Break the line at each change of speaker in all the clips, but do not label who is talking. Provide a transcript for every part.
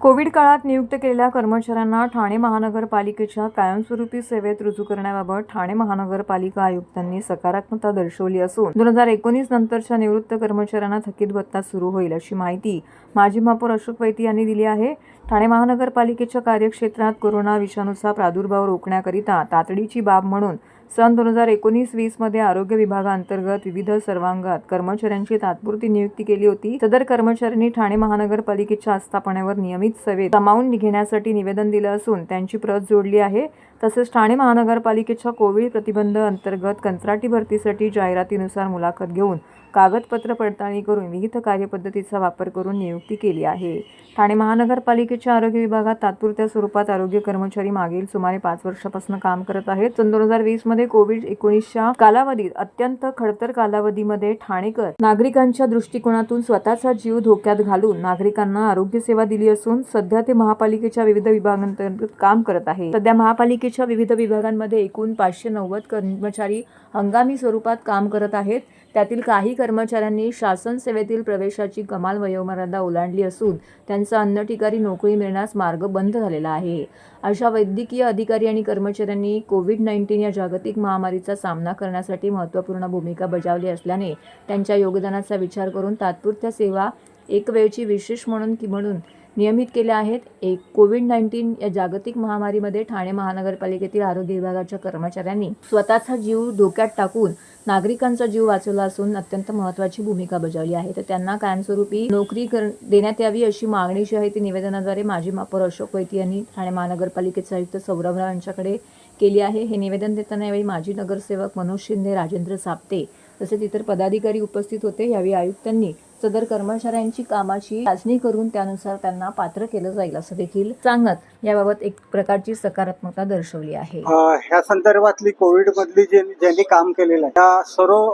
Covid काळात नियुक्त केलेल्या कर्मचाऱ्यांना ठाणे महानगरपालिकेच्या कायमस्वरूपी सेवेत रुजू करण्याबाबत ठाणे महानगरपालिका आयुक्तांनी सकारात्मकता दर्शवली असून दोन हजार एकोणीस नंतरच्या निवृत्त कर्मचाऱ्यांना थकीत भत्ता सुरू होईल अशी माहिती माजी महापौर अशोक वैती यांनी दिली आहे. ठाणे महानगरपालिकेच्या कार्यक्षेत्रात कोरोना विषाणूचा प्रादुर्भाव रोखण्याकरिता तातडीची बाब म्हणून सन दोन हजार एकोणीस वीसमध्ये आरोग्य विभागाअंतर्गत विविध सर्वांगात कर्मचाऱ्यांची तात्पुरती नियुक्ती केली होती. सदर कर्मचाऱ्यांनी ठाणे महानगरपालिकेच्या आस्थापनावर नियमित सेवेत सामावून घेण्यासाठी निवेदन दिलं असून त्यांची प्रत जोडली आहे. तसेच ठाणे महानगरपालिकेच्या कोविड प्रतिबंध अंतर्गत कंत्राटी भरतीसाठी जाहिरातीनुसार मुलाखत घेऊन कागदपत्र पडताळणी करून विविध कार्यपद्धतीचा वापर करून नियुक्ती केली आहे. ठाणे महानगरपालिकेच्या आरोग्य विभागात तात्पुरत्या स्वरूपात आरोग्य कर्मचारी मागील सुमारे पाच वर्षापासून काम करत आहेत. सन दोन हजार वीसमध्ये कोविड एकोणीसच्या कालावधीत अत्यंत खडतर कालावधीमध्ये ठाणेकर नागरिकांच्या दृष्टिकोनातून स्वतःचा जीव धोक्यात घालून नागरिकांना आरोग्य सेवा दिली असून सध्या ते महापालिकेच्या विविध विभागांतर्गत काम करत आहे सध्या महापालिकेच्या विविध विभागांमध्ये एकूण पाचशे नव्वद कर्मचारी हंगामी स्वरूपात काम करत आहेत. त्यातील काही कर्मचाऱ्यांनी शासन सेवेतील प्रवेशाची कमाल वयोमर्यादा ओलांडली असून त्यांचा अन्य ठिकाणी नोकरी मिळण्यास मार्ग बंद झालेला आहे. अशा वैद्यकीय अधिकारी आणि कर्मचाऱ्यांनी कोविड नाईन्टीन या जागतिक महामारीचा सामना करण्यासाठी महत्त्वपूर्ण भूमिका बजावली असल्याने त्यांच्या योगदानाचा विचार करून तात्पुरत्या सेवा एक वेळची विशेष म्हणून की म्हणून नियमित केल्या आहेत. एक कोविड नाईन्टीन या जागतिक महामारीमध्ये ठाणे महानगरपालिकेतील आरोग्य विभागाच्या कर्मचाऱ्यांनी स्वतःचा जीव धोक्यात टाकून नागरिकांचा जीव वाचवला असून अत्यंत महत्त्वाची भूमिका बजावली आहे. तर त्यांना कायमस्वरूपी नोकरी कर देण्यात यावी अशी मागणी जी आहे. ती निवेदनाद्वारे माजी महापौर अशोक वैती यांनी ठाणे महानगरपालिकेचे आयुक्त सौरभराव यांच्याकडे केली आहे. हे निवेदन देताना यावेळी माजी नगरसेवक मनोज शिंदे राजेंद्र साप्ते तसेच इतर पदाधिकारी उपस्थित होते. यावेळी आयुक्तांनी सदर कर्मचाऱ्यांची कामाची चाचणी करून त्यानुसार त्यांना पात्र केलं जाईल असं देखील सांगत याबाबत एक प्रकारची सकारात्मकता दर्शवली आहे.
ह्या संदर्भातली कोविड मधली जे ज्यांनी काम केलेलं आहे त्या सर्व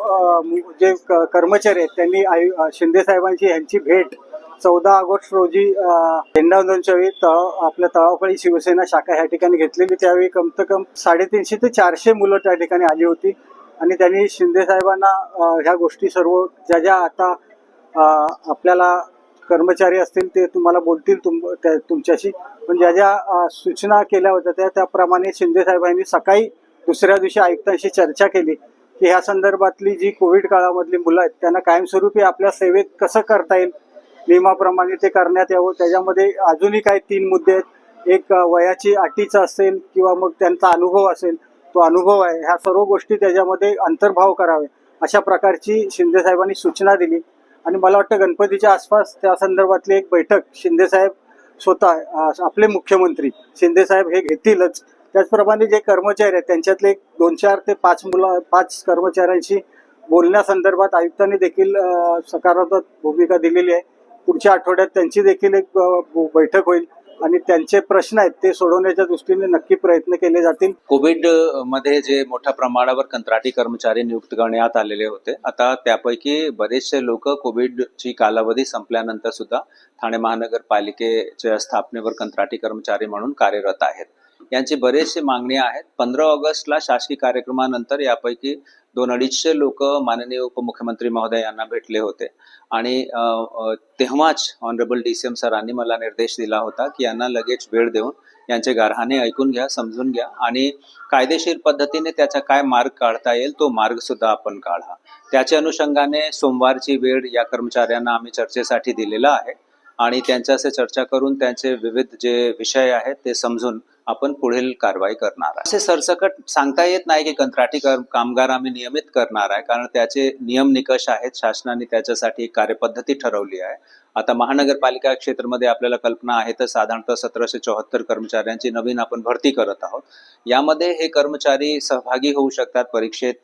जे क- कर्मचारी आहेत त्यांनी शिंदे साहेबांची यांची भेट चौदा ऑगस्ट रोजी अ, झेंडावंदनच्या वेळी तळ आपल्या तळावळी शिवसेना शाखा ह्या ठिकाणी घेतलेली. त्यावेळी कमत कम साडेतीनशे ते चारशे मुलं त्या ठिकाणी आली होती. आणि त्यांनी शिंदे साहेबांना ह्या गोष्टी सर्व ज्या ज्या आता आपल्याला कर्मचारी असतील ते तुम्हाला बोलतील तुम त्या- तुमच्याशी. पण ज्या ज्या सूचना केल्या होत्या त्या त्याप्रमाणे शिंदे साहेबांनी सकाळी दुसऱ्या दिवशी आयुक्तांशी चर्चा केली. की ह्या संदर्भातली जी कोविड काळामधली मुलं आहेत त्यांना कायमस्वरूपी आपल्या सेवेत कसं करता येईल? नियमाप्रमाणे ते करण्यात यावं. त्याच्यामध्ये अजूनही काही तीन मुद्दे आहेत. एक वयाची अटीचं असेल किंवा मग त्यांचा अनुभव असेल तो अनुभव आहे. ह्या सर्व गोष्टी त्याच्यामध्ये अंतर्भाव करावे. अशा प्रकारची शिंदे साहेबांनी सूचना दिली. आणि मला वाटतं गणपतीच्या आसपास त्या संदर्भातली एक बैठक शिंदेसाहेब स्वतः आपले मुख्यमंत्री शिंदेसाहेब हे घेतीलच. त्याचप्रमाणे जे कर्मचारी आहेत त्यांच्यातले एक दोन चार ते पाच मुलं पाच कर्मचाऱ्यांशी बोलण्यासंदर्भात आयुक्तांनी देखील सकारात्मक भूमिका दिलेली आहे. पुढच्या आठवड्यात त्यांची देखील एक ब- बैठक होईल. आणि त्यांचे प्रश्न आहेत ते सोडवण्याच्या दृष्टीने नक्की प्रयत्न केले जातील.
कोविडमध्ये जे मोठ्या प्रमाणावर कंत्राटी कर्मचारी नियुक्त करण्यात आलेले होते आता त्यापैकी बरेचसे लोक कोविडची कालावधी संपल्यानंतर सुद्धा ठाणे महानगरपालिकेच्या स्थापनेवर कंत्राटी कर्मचारी म्हणून कार्यरत आहेत. यांची बरेचसे मागणी आहेत. पंधरा ऑगस्टला शासकीय कार्यक्रमानंतर यापैकी दोन अडीचशे लोक माननीय उपमुख्यमंत्री महोदय यांना भेटले होते. आणि तेव्हाच ऑनरेबल डी सी एम सरांनी मला निर्देश दिला होता की यांना लगेच वेळ देऊन यांचे गारहाणे ऐकून घ्या समजून घ्या आणि कायदेशीर पद्धतीने त्याचा काय मार्ग काढता येईल तो मार्ग सुद्धा आपण काढा. त्याच्या अनुषंगाने सोमवारची वेळ या कर्मचाऱ्यांना आम्ही चर्चेसाठी दिलेला आहे आणि त्यांच्याशी चर्चा करून त्यांचे विविध जे विषय आहेत ते समजून आपण पुढील कारवाई करणार आहे. असे सरसकट सांगता येत नाही की कंत्राटी कर- कामगार आम्ही नियमित करणार आहे कारण त्याचे नियम निकष आहेत. शासनाने त्याच्यासाठी एक कार्यपद्धती ठरवली आहे. आता महानगरपालिका क्षेत्रामध्ये आपल्याला कल्पना आहे तर साधारणतः सतराशे चौहत्तर कर्मचाऱ्यांची नवीन आपण भरती करत आहोत. यामध्ये हे कर्मचारी सहभागी होऊ शकतात. परीक्षेत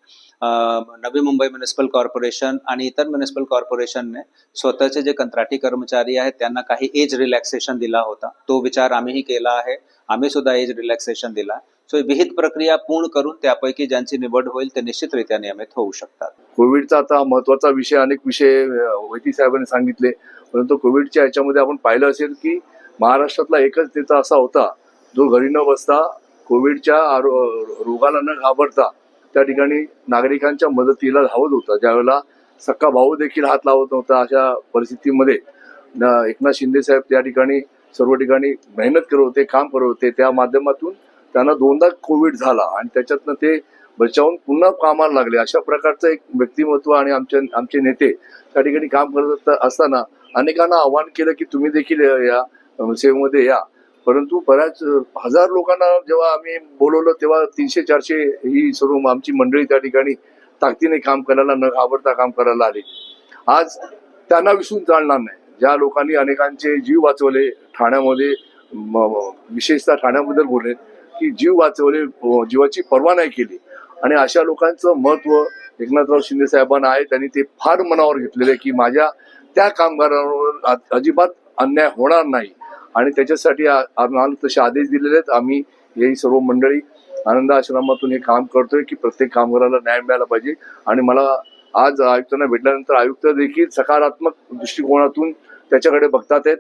नवी मुंबई म्युनिसिपल कॉर्पोरेशन आणि इतर म्युनिसिपल कॉर्पोरेशनने स्वतःचे जे कंत्राटी कर्मचारी आहेत त्यांना काही एज रिलॅक्सेशन दिला होता. तो विचार आम्हीही केला आहे. आम्ही सुद्धा एज रिलॅक्सेशन दिला. सो विहित प्रक्रिया पूर्ण करून त्यापैकी ज्यांची निवड होईल ते निश्चितरित्या नियमित होऊ शकतात.
कोविडचा आता महत्त्वाचा विषय अनेक विषय वैती साहेबांनी सांगितले. परंतु कोविडच्या याच्यामध्ये आपण पाहिलं असेल की महाराष्ट्रातला एकच नेता असा होता जो घरी न बसता कोविडच्या रोगाला न घाबरता त्या ठिकाणी नागरिकांच्या मदतीला धावत होता. ज्यावेळेला सक्का भाऊ देखील हात लावत नव्हता अशा परिस्थितीमध्ये एकनाथ शिंदे साहेब त्या ठिकाणी सर्व ठिकाणी मेहनत करत होते काम करत होते. त्या माध्यमातून त्यांना दोनदा कोविड झाला आणि त्याच्यातनं ते बचावून पुन्हा कामाला लागले. अशा प्रकारचं एक व्यक्तिमत्व आणि आमचे आमचे नेते त्या ठिकाणी काम करत असता- असताना अनेकांना आव्हान केलं की तुम्ही देखील या सेवेमध्ये या. परंतु बऱ्याच हजार लोकांना जेव्हा आम्ही बोलवलं तेव्हा तीनशे चारशे ही सर्व आमची मंडळी त्या ठिकाणी ताकदीने काम करायला न घाबरता काम करायला आले. आज त्यांना विसरून चालणार नाही. ज्या लोकांनी अनेकांचे जीव वाचवले ठाण्यामध्ये विशेषतः ठाण्याबद्दल बोलले की जीव वाचवले जीवाची पर्वा नाही केली. आणि अशा लोकांचं महत्त्व एकनाथराव शिंदे साहेबांना आहे त्यांनी ते फार मनावर घेतलेले आहे की माझ्या त्या कामगारांवर अजिबात अन्याय होणार नाही. आणि त्याच्यासाठी आम्हाला तसे आदेश दिलेले आहेत. आम्ही हे सर्व मंडळी आनंद आश्रमातून हे काम करतोय की प्रत्येक कामगाराला न्याय मिळाला पाहिजे. आणि मला आज आयुक्तांना भेटल्यानंतर आयुक्त देखील सकारात्मक दृष्टिकोनातून त्याच्याकडे बघतात आहेत.